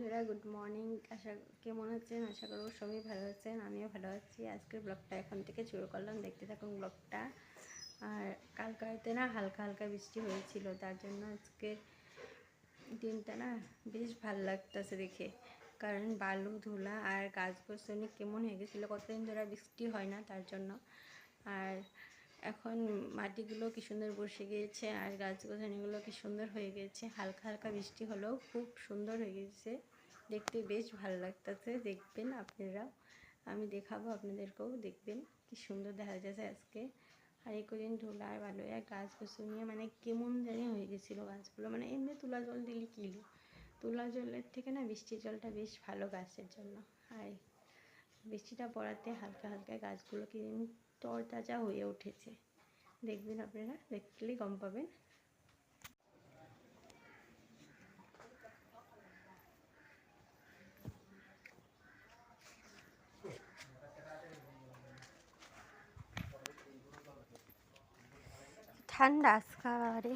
বন্ধুরা good morning আশা, কেমন আছেন? আশা করব সবাই ভালো আছেন, আমিও ভালো আছি। আজকের ব্লগটা এখন থেকে শুরু করলাম। দেখতে থাকুন ব্লগটা আর কালকে রাতে না হালকা হালকা বৃষ্টি হয়েছিল, তার জন্য আজকের দিনটা না বেশ ভালো লাগতেছে দেখে। কারণ বালু, ধুলা আর গাছ কেমন হয়ে গেছিল। কতদিন ধরে বৃষ্টি হয় না তার জন্য। আর এখন মাটিগুলো কি সুন্দর বসে গিয়েছে, আর গাছ গোছানিগুলো কি সুন্দর হয়ে গেছে। হালকা হালকা বৃষ্টি হলেও খুব সুন্দর হয়ে গেছে। দেখতে বেশ ভালো লাগতেছে, দেখবেন আপনারা আমি দেখাবো, আপনাদেরকেও দেখবেন কি সুন্দর দেখা যাচ্ছে আজকে। আর কদিন ধুলা আর ভালো আর গাছ গোছনিয়ে মানে কেমন জানি হয়ে গেছিল গাছগুলো। মানে এমনি তুলা জল দিলে কিলো তুলা জলের থেকে না বৃষ্টির জলটা বেশ ভালো গাছের জন্য। আর বৃষ্টিটা পড়াতে হালকা হালকা গাছগুলো কি তরতাজা হয়ে উঠেছে। দেখবেন আপনারা দেখলেই গম পাবেন। ঠান্ডা আজকারে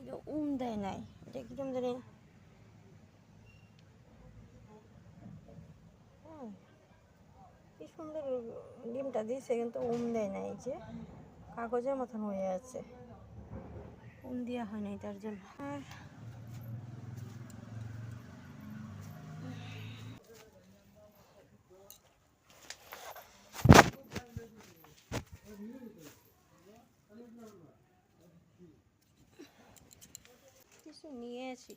যে উম দেয় নাই। এটা কিরম জানি? কি সুন্দর ডিমটা দিয়েছে কিন্তু উম দেয় নাই যে। কাগজের মতন হয়ে আছে। উম দেওয়া হয় নাই তার জন্য। আর নিয়ে আসি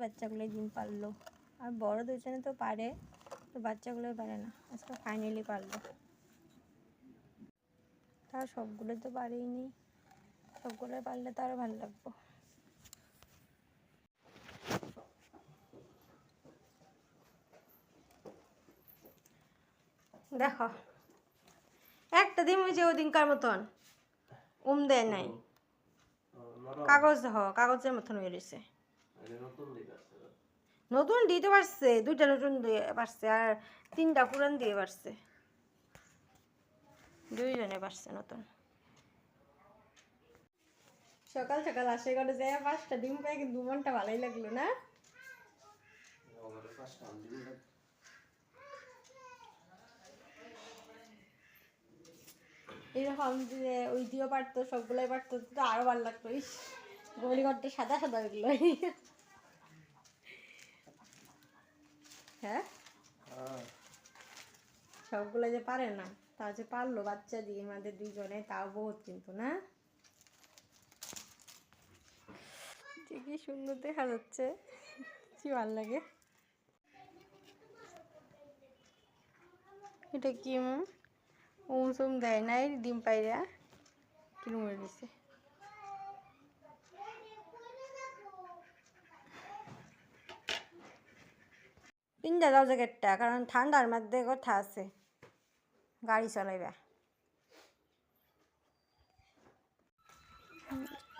বাচ্চাগুলো ডিম পারল আর বড় দুজনে তো পারে তো বাচ্চাগুলোই পারে না আজকে ফাইনালি পারল তাও সবগুলো তো পারেই নি সবগুলো পারলে তো আরও ভালো লাগবো দেখো একটা দিন ওই যে ওদিনকার মতন উম দেয় নাই কাগজ হ কাগজের মতন হয়ে রয়েছে নতুন দিতে পারছে দুইটা নতুন দিয়ে পারছে আর তিনটা পুরান দিয়ে পারছে। দুইজনে পারছে নতুন। সকাল সকাল আসে করে যায় পাঁচটা ডিম পাই কিন্তু মনটা ভালোই লাগল না। এরকম যে ওই দিয়েও পারতো সবগুলোই পারতো তো আরও ভালো লাগতো। ইস গলিঘরটা সাদা সাদা এগুলো হ্যাঁ সবগুলো যে পারে না তা যে পারল বাচ্চা দিয়ে আমাদের দুজনে তাও বহুত কিন্তু, না? কি সুন্দর দেখা যাচ্ছে। কি ভালো লাগে? এটা কি, উম? সুম দেয় নাই, ডিম পাইরা কিরম গেছে পিন্দা যাও জ্যাকেটটা, কারণ ঠান্ডার মধ্যে কথা আছে। গাড়ি চলাইবা।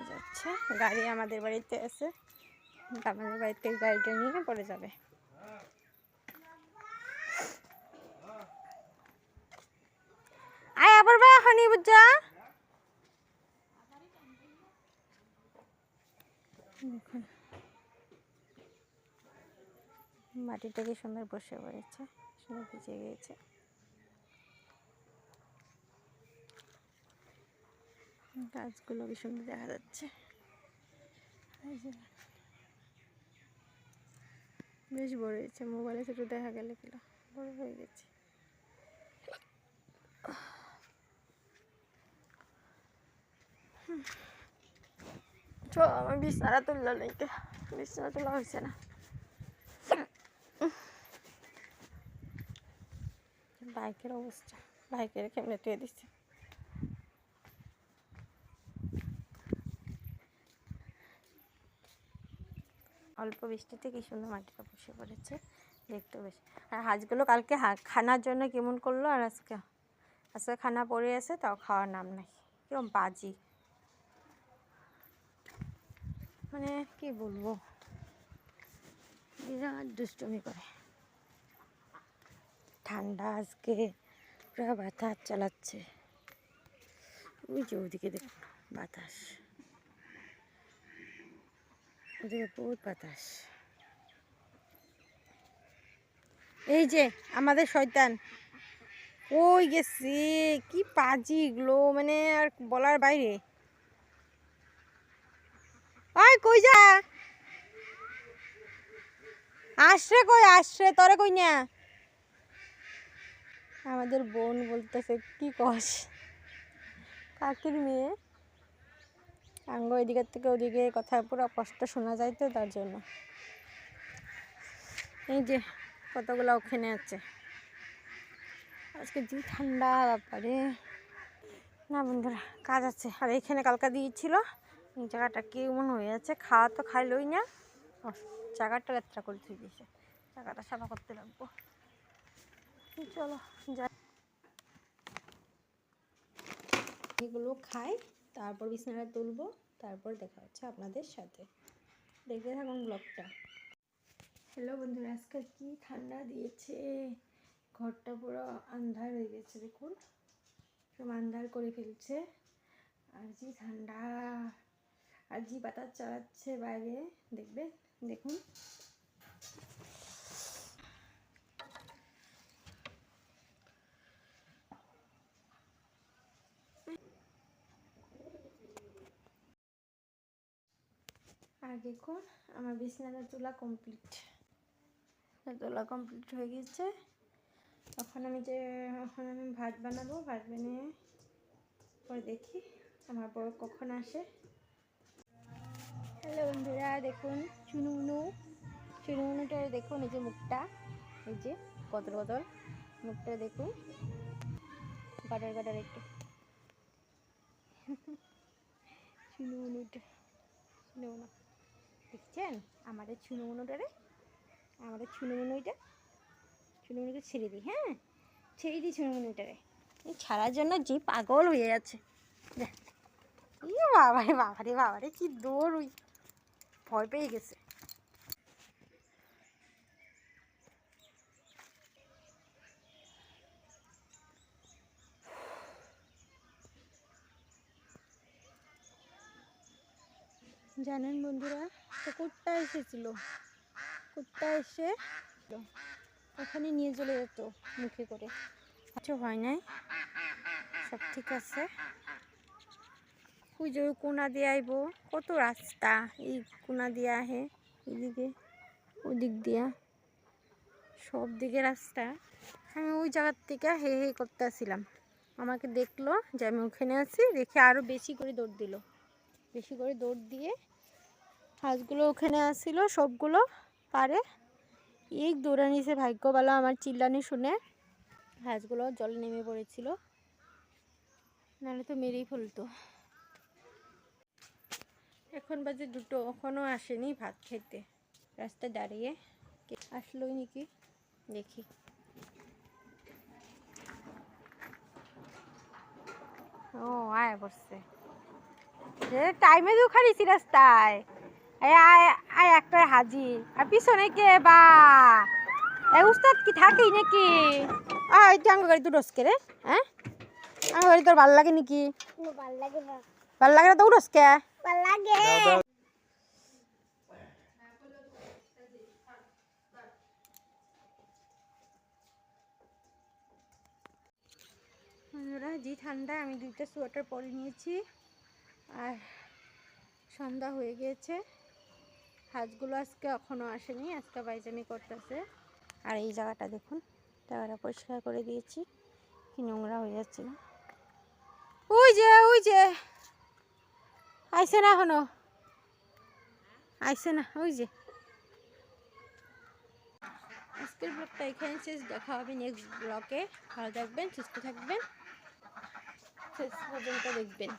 যাচ্ছে। গাড়ি আমাদের বাড়িতে আছে। আমাদের বাড়ি থেকে গাড়িটা নিয়ে পরে যাবে। আয়, আবার বা এখনই বুঝা দেখুন। মাটিটা কি সুন্দর বসে পড়েছে, সুন্দর ভিজে গিয়েছে। গাছগুলো কি সুন্দর দেখা যাচ্ছে। বেশ বড় হয়েছে, মোবাইলে ছোটো দেখা গেলে কিলো বড় হয়ে গেছে। আমার বিছানা তুললো বিছানা তোলা হয়েছে না। বাইকের অবস্থা, বাইকের কেমনে তুই দিচ্ছে। অল্প বৃষ্টিতে কি সুন্দর মাটিটা বসে পড়েছে দেখতে বেশ। আর হাঁসগুলো কালকে খানার জন্য কেমন করল আর আজকে? আজকে খানা পড়ে আছে, তাও খাওয়ার নাম নাই। কিরম বাজি। মানে কি বলব? বিরাট দুষ্টুমি করে। ঠান্ডা আজকে, পুরো বাতাস চালাচ্ছে। ওই যে ওদিকে দেখুন বাতাস। বহুত বাতাস। এই যে আমাদের শয়তান। ওই গেছে? কি পাজি এগুলো মানে আর বলার বাইরে। ওই কই যা? আসরে কই আসরে তোরে কই না? আমাদের বোন বলতেছে, কি কস? কাকির মেয়ে। আঙ্গ এদিকের থেকে ওদিকে কথা পুরো কষ্ট শোনা যায় তো তার জন্য। এই যে কতগুলো ওখানে আছে। আজকে যে ঠান্ডা ব্যাপারে? না বন্ধুরা, কাজ আছে। আর এইখানে কালকা দিয়েছিল। জায়গাটা কেমন হয়ে আছে খাওয়া তো খাইলই না। জায়গাটা যাত্রা করে থুই দিয়েছে। জায়গাটা সাফা করতে লাগবো। চলো, যাই। এগুলো খাই। তারপর বিছানাটা তুলবো, তারপর দেখা হচ্ছে আপনাদের সাথে। দেখতে থাকুন ব্লগটা। হ্যালো বন্ধুরা, আজকে কি ঠান্ডা দিয়েছে? ঘরটা পুরো আন্ধার হয়ে গেছে, দেখুন। সব আন্ধার করে ফেলছে। আর যে ঠান্ডা। আর যে বাতাস চালাচ্ছে বাইরে দেখবে দেখুন। আর দেখুন আমার বিছানাটা তোলা কমপ্লিট তোলা কমপ্লিট হয়ে গেছে। তখন আমি যে এখন আমি ভাত বানাবো ভাত বানিয়ে পরে দেখি আমার বড় কখন আসে। হ্যালো বন্ধুরা দেখুন চুনুমুনু চুনুমুনুটা দেখুন এই যে মুখটা এই যে কতল কতল মুখটা দেখুন। গাটার গাটার একটু। চুনুমুনুটা চুনুমুনু। দেখছেন? আমাদের ছুনুমুনুটারে আমাদের ছুনুমুনুইটা ছুনুমুনুকে ছেড়ে দিই হ্যাঁ? ছেড়ে দিই ছুনুমুনুইটারে এই ছাড়ার জন্য যে পাগল হয়ে যাচ্ছে। দেখ। ইয়ে বাবারে বাবারে বাবারে, কি দৌড় ওই ভয় পেয়ে গেছে। জানেন বন্ধুরা, তো কুত্তা এসেছিল। কুত্তা এসে ওখানে নিয়ে চলে যেত মুখে করে। কিছু হয় নাই, সব ঠিক আছে। পুজোর কোনা দিয়ে আইব, কত রাস্তা, এই কোনা দিয়ে আহে, এদিকে, ওদিক দিয়া। সব দিকে রাস্তা। আমি ওই জায়গার থেকে হে হে করতে আসছিলাম আমাকে দেখল যে আমি ওখানে আছি, দেখে আরও বেশি করে দৌড় দিল। বেশি করে দৌড় দিয়ে হাঁসগুলো ওখানে আসছিল, সবগুলো পারে। এই দৌড়ানিছে ভাগ্য ভালো আমার চিল্লানি শুনে। হাঁসগুলো জলে নেমে পড়েছিল। নাহলে তো মেরেই ফেলতো। এখন বাজে দুটো এখনও আসেনি ভাত খেতে। রাস্তায় দাঁড়িয়ে আসলোই নাকি? দেখি। ও, আয় বসছে টাইমে তো খারিছি রাস্তায়। আয় আয় একটা হাজি আর পিছনে কে বা? এই উস্তাদ কি থাকি নাকি? আয় তুই আঙ্গ গাড়ি দুটোসকে রে? হ্যাঁ? আঙ্গ গাড়ি তোর ভালো লাগে নাকি? ভালো লাগে না। ভালো লাগে না তো উড়োসকে ভালো লাগে। বন্ধুরা জি ঠান্ডা আমি দুইটা সোয়েটার পরে নিয়েছি। আর সন্ধ্যা হয়ে গিয়েছে। হাঁসগুলো আজকে এখনও আসেনি, আজকে বাইজানি করতেছে। আর এই জায়গাটা দেখুন, জায়গাটা পরিষ্কার করে দিয়েছি, কি নোংরা হয়ে যাচ্ছে। ওই যে ওই যে আইসে না এখনও? আইসে না, ওই যে। আজকের ব্লগটা এখানে শেষ, দেখা হবে নেক্সট ব্লগে। ভালো থাকবেন, সুস্থ থাকবেন। শেষ পর্যন্ত দেখবেন।